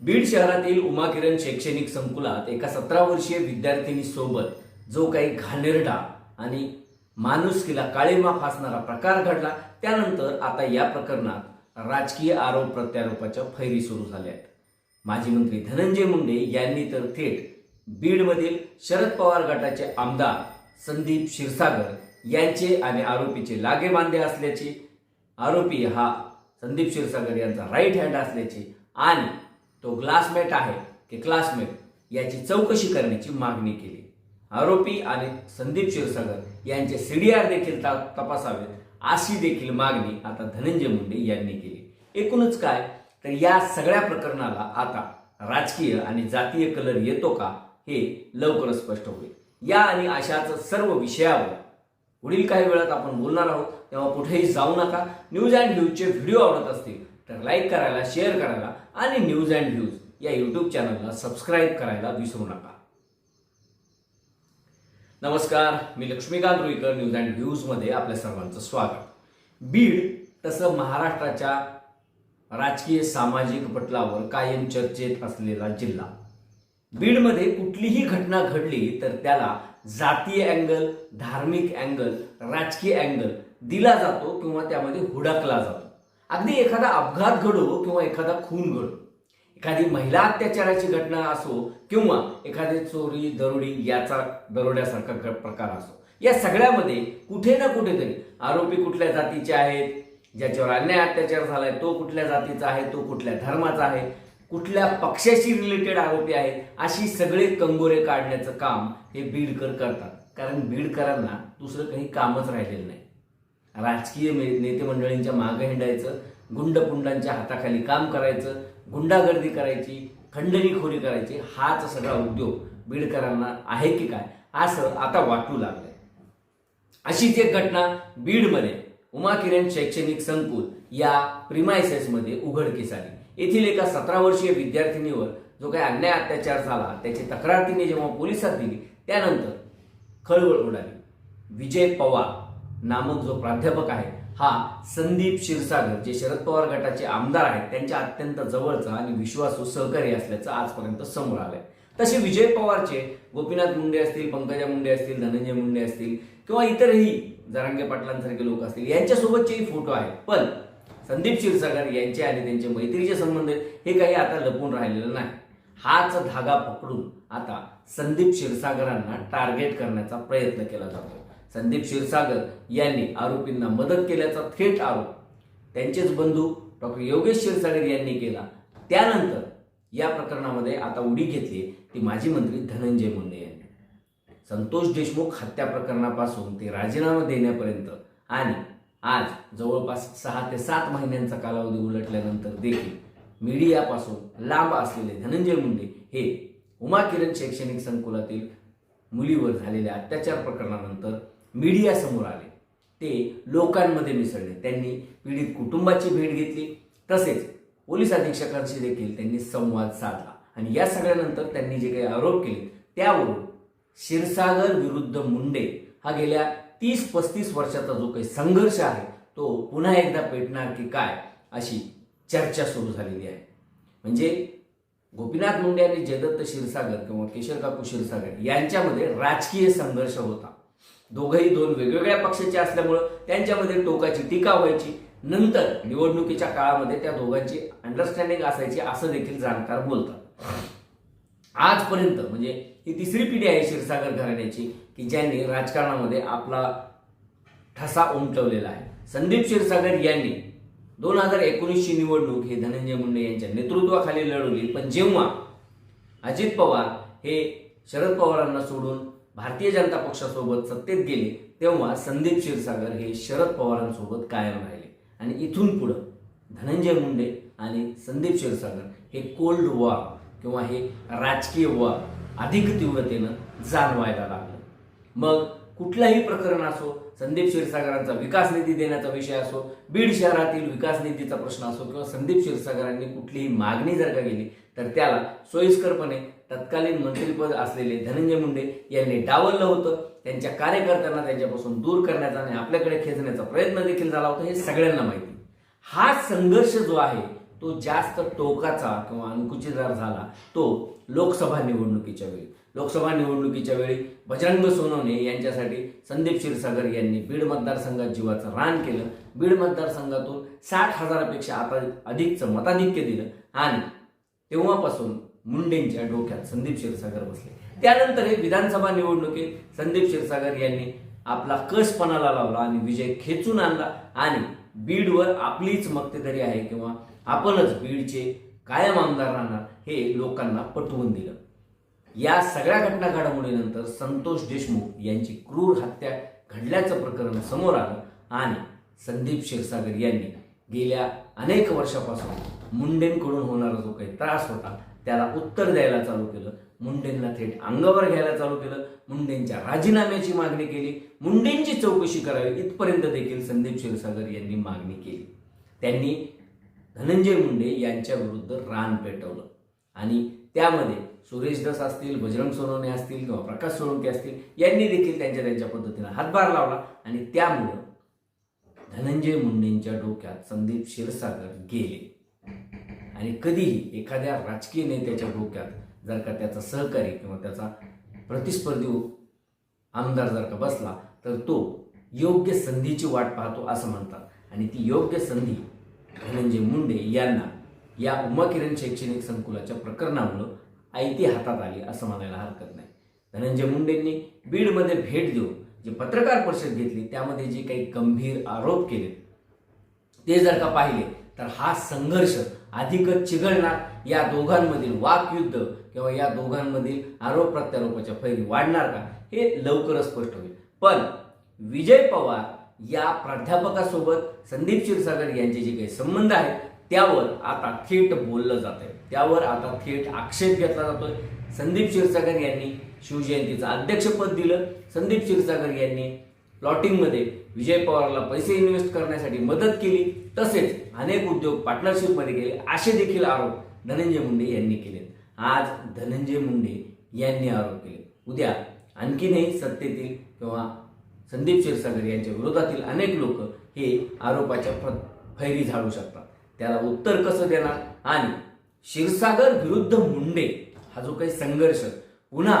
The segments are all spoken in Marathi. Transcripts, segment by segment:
बीड शहरातील उमा किरण शैक्षणिक संकुलात एका सतरा वर्षीय विद्यार्थिनी सोबत जो काही घाणेरडा आणि माणुसकीला काळीमा फासणारा प्रकार घडला त्यानंतर आता या प्रकरणात राजकीय आरोप प्रत्यारोपाच्या फैरी सुरू झाल्या आहेत. माजी मंत्री धनंजय मुंडे यांनी तर थेट बीडमधील शरद पवार गटाचे आमदार संदीप क्षीरसागर यांचे आणि आरोपीचे लागे बांधे असल्याची आरोपी हा संदीप क्षीरसागर यांचा राईट हँड असल्याची आणि तो ग्लासमेट आहे की क्लासमेट याची चौकशी करण्याची मागणी केली. आरोपी आणि संदीप क्षीरसागर यांचे सीडीआर देखील तपासावेत अशी देखील मागणी आता धनंजय मुंडे यांनी केली. एकूणच काय? तर या सगळ्या प्रकरणाला आता राजकीय आणि जातीय कलर येतो का हे लवकरच स्पष्ट होईल. या आणि अशाच सर्व विषयावर पुढील काही वेळात आपण बोलणार आहोत तेव्हा कुठेही जाऊ नका. न्यूज अँड न्यूजचे व्हिडिओ आवडत असतील तर लाईक करायला शेअर करायला आणि न्यूज अँड व्ह्यूज या यूट्यूब चॅनलला सबस्क्राईब करायला विसरू नका. नमस्कार मी लक्ष्मीकांत रुईकर न्यूज अँड व्ह्यूजमध्ये आपल्या सर्वांचं स्वागत. बीड तसं महाराष्ट्राच्या राजकीय सामाजिक पटलावर कायम चर्चेत असलेला जिल्हा. बीडमध्ये कुठलीही घटना घडली तर त्याला जातीय अँगल धार्मिक अँगल राजकीय अँगल दिला जातो किंवा त्यामध्ये हुडकला जातो. अगदी एखादा अपघात घडो किंवा एखादा खून घडो. एखादी महिला अत्याचाराची घटना असो किंवा एखादी चोरी दरोडी याचा दरोड्यासारखा प्रकार असो. या सगळ्यामध्ये कुठे ना कुठेतरी आरोपी कुठल्या जातीचे आहेत ज्याच्यावर अन्याय अत्याचार झालाय तो कुठल्या जातीचा आहे तो कुठल्या धर्माचा आहे कुठल्या पक्षाशी रिलेटेड आरोपी आहेत अशी सगळे कंगोरे काढण्याचं काम हे बीडकर करतात. कारण बीडकरांना दुसरं काही कामच राहिलेलं नाही. राजकीय मे- नेते मंडळींच्या मागं हिंडायचं गुंडपुंडांच्या हाताखाली काम करायचं गुंडागर्दी करायची खंडणीखोरी करायची हाच सगळा उद्योग बीडकरांना आहे की काय? असं आता वाटू लागलंय. अशीच एक घटना बीडमध्ये उमा किरण शैक्षणिक संकुल या प्रिमायसेसमध्ये उघडकीस आली. येथील एका सतरा वर्षीय विद्यार्थिनीवर जो काही अन्याय अत्याचार झाला त्याची तक्रार तिने जेव्हा पोलिसात दिली त्यानंतर खळबळ उडाली. विजय पवार नामक जो प्राध्यापक आहे हा संदीप क्षीरसागर जे शरद पवार गटाचे आमदार आहेत त्यांच्या अत्यंत जवळचा आणि विश्वासू सहकारी असल्याचं आजपर्यंत समोर आलंय. तसे विजय पवारचे गोपीनाथ मुंडे असतील पंकजा मुंडे असतील धनंजय मुंडे असतील किंवा इतरही जरांगे पाटलांसारखे लोक असतील यांच्यासोबतचेही फोटो आहेत. पण संदीप क्षीरसागर यांचे आणि त्यांचे मैत्रीचे संबंध हे काही आता लपून राहिलेलं नाही. हाच धागा पकडून आता संदीप क्षीरसागरांना टार्गेट करण्याचा प्रयत्न केला जातो संदीप क्षीरसागर यांनी आरोपींना मदत केल्याचा थेट आरोप त्यांचेच बंधू डॉक्टर योगेश क्षीरसागर यांनी केला. त्यानंतर या प्रकरणामध्ये आता उडी घेतली ती माजी मंत्री धनंजय मुंडे यांनी. संतोष देशमुख हत्या प्रकरणापासून ते राजीनामा देण्यापर्यंत आणि आज जवळपास सहा ते सात महिन्यांचा कालावधी उलटल्यानंतर देखील मीडियापासून लांब असलेले धनंजय मुंडे हे उमा किरण शैक्षणिक संकुलातील मुलीवर झालेल्या अत्याचार प्रकरणानंतर मीडियासमोर आले. ते लोकांमध्ये मिसळले. त्यांनी पीडित कुटुंबाची भेट घेतली. तसेच पोलीस अधीक्षकांशी देखील त्यांनी संवाद साधला. आणि या सगळ्यानंतर त्यांनी जे काही आरोप केले त्यावरून क्षीरसागर विरुद्ध मुंडे हा गेल्या तीस पस्तीस वर्षाचा जो काही संघर्ष आहे तो पुन्हा एकदा पेटणार की काय अशी चर्चा सुरू झालेली आहे. म्हणजे गोपीनाथ मुंडे आणि जयदत्त क्षीरसागर किंवा केशर काकू क्षीरसागर यांच्यामध्ये राजकीय संघर्ष होता. दोघंही दोन वेगवेगळ्या पक्षाचे असल्यामुळं त्यांच्यामध्ये टोकाची टीका व्हायची. नंतर निवडणुकीच्या काळामध्ये त्या दोघांची अंडरस्टँडिंग असायची असं देखील जाणकार बोलतात. आजपर्यंत म्हणजे ही तिसरी पिढी आहे क्षीरसागर घराण्याची की ज्यांनी राजकारणामध्ये आपला ठसा उमटवलेला आहे. संदीप क्षीरसागर यांनी दोन हजार एकोणीसची निवडणूक हे धनंजय मुंडे यांच्या नेतृत्वाखाली लढवली पण जेव्हा अजित पवार हे शरद पवारांना सोडून भारतीय जनता पक्षासोबत सत्तेत गेले तेव्हा संदीप क्षीरसागर हे शरद पवारांसोबत कायम राहिले. आणि इथून पुढं धनंजय मुंडे आणि संदीप क्षीरसागर हे कोल्ड वॉर किंवा हे राजकीय वॉर अधिक तीव्रतेनं जाणवायला लागलं. मग कुठलाही प्रकरण असो संदीप क्षीरसागरांचा विकास निधी देण्याचा विषय असो बीड शहरातील विकास निधीचा प्रश्न असो किंवा संदीप क्षीरसागरांनी कुठलीही मागणी जर का केली तर त्याला सोयीस्करपणे तत्कालीन मंत्रीपद असलेले धनंजय मुंडे यांनी डावललं होतं. त्यांच्या कार्यकर्त्यांना त्यांच्यापासून दूर करण्याचा आणि आपल्याकडे खेचण्याचा प्रयत्न देखील झाला होता हे सगळ्यांना माहिती. हा संघर्ष जो आहे तो जास्त टोकाचा किंवा अनुकुचीदार झाला. तो लोकसभा निवडणुकीच्या वेळी. लोकसभा निवडणुकीच्या वेळी बजरंग सोनवणे यांच्यासाठी संदीप क्षीरसागर यांनी बीड मतदारसंघात जीवाचं रान केलं. बीड मतदारसंघातून साठ हजारापेक्षा आता अधिकचं मताधिक्य दिलं आणि तेव्हापासून मुंडेंच्या डोक्यात संदीप क्षीरसागर बसले. त्यानंतर हे विधानसभा निवडणुकीत संदीप क्षीरसागर यांनी आपला कसपणाला लावला आणि विजय खेचून आणला. आणि बीडवर आपलीच मक्तेदारी आहे किंवा आपणच बीडचे कायम आमदार राहणार हे लोकांना पटवून दिलं. या सगळ्या घटना घडामोडीनंतर संतोष देशमुख यांची क्रूर हत्या घडल्याचं प्रकरण समोर आलं. आणि संदीप क्षीरसागर यांनी गेल्या अनेक वर्षापासून मुंडेंकडून होणारा जो काही त्रास होता त्याला उत्तर द्यायला चालू केलं. मुंडेंना थेट अंगावर घ्यायला चालू केलं. मुंडेंच्या राजीनाम्याची मागणी केली. मुंडेंची चौकशी करावी इथपर्यंत देखील संदीप क्षीरसागर यांनी मागणी केली. त्यांनी धनंजय मुंडे यांच्या विरुद्ध रान पेटवलं. आणि त्यामध्ये सुरेश दास असतील बजरंग सोनवणे असतील किंवा प्रकाश सोळंके असतील यांनी देखील त्यांच्या त्यांच्या पद्धतीनं हातभार लावला. आणि त्यामुळं धनंजय मुंडेंच्या डोक्यात संदीप क्षीरसागर गेले. आणि कधीही एखाद्या राजकीय नेत्याच्या डोक्यात जर का त्याचा सहकारी किंवा त्याचा प्रतिस्पर्धी आमदार जर का बसला तर तो योग्य संधीची वाट पाहतो असं म्हणतात. आणि ती योग्य संधी धनंजय मुंडे यांना या उमा किरण शैक्षणिक संकुलाच्या प्रकरणामुळं आयती हातात आली असं म्हणायला हरकत नाही. धनंजय मुंडेंनी बीडमध्ये भेट देऊन जी पत्रकार परिषद घेतली त्यामध्ये जे काही गंभीर आरोप केले ते जर का पाहिले तर हा संघर्ष अधिकच चिघळणार. या दोघांमधील वाकयुद्ध किंवा या दोघांमधील आरोप प्रत्यारोपाच्या फैरी वाढणार का हे लवकरच स्पष्ट होईल. पण विजय पवार या प्राध्यापकासोबत संदीप क्षीरसागर यांचे जे काही संबंध आहेत त्यावर आता थेट बोललं जात आहे त्यावर आता थेट आक्षेप घेतला जातोय. संदीप क्षीरसागर यांनी शिवजयंतीचं अध्यक्षपद दिलं. संदीप क्षीरसागर यांनी प्लॉटिंगमध्ये विजय पवारला पैसे इन्व्हेस्ट करण्यासाठी मदत केली. तसेच अनेक उद्योग पार्टनरशिपमध्ये केले असे देखील आरोप धनंजय मुंडे यांनी केले आज धनंजय मुंडे यांनी आरोप केले. उद्या आणखीनही सत्तेतील किंवा संदीप क्षीरसागर यांच्या विरोधातील अनेक लोक हे आरोपाच्या फैरी झाडू शकतात. त्याला उत्तर कसं देणार? आणि क्षीरसागर विरुद्ध मुंडे हा जो काही संघर्ष पुन्हा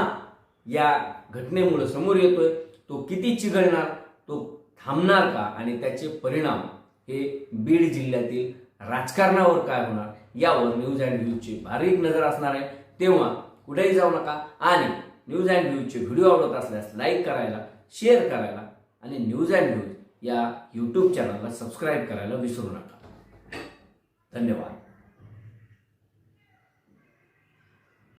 या घटनेमुळे समोर येतोय तो किती चिघळणार तो थांबणार का आणि त्याचे परिणाम हे बीड जिल्ह्यातील राजकारणावर काय होणार यावर न्यूज अँड व्ह्यूजची बारीक नजर असणार आहे. तेव्हा कुठेही जाऊ नका आणि न्यूज अँड व्ह्यूजचे व्हिडिओ आवडत असल्यास लाईक करायला शेअर करायला आणि न्यूज अँड व्ह्यूज या यूट्यूब चॅनलला सबस्क्राईब करायला विसरू नका. धन्यवाद.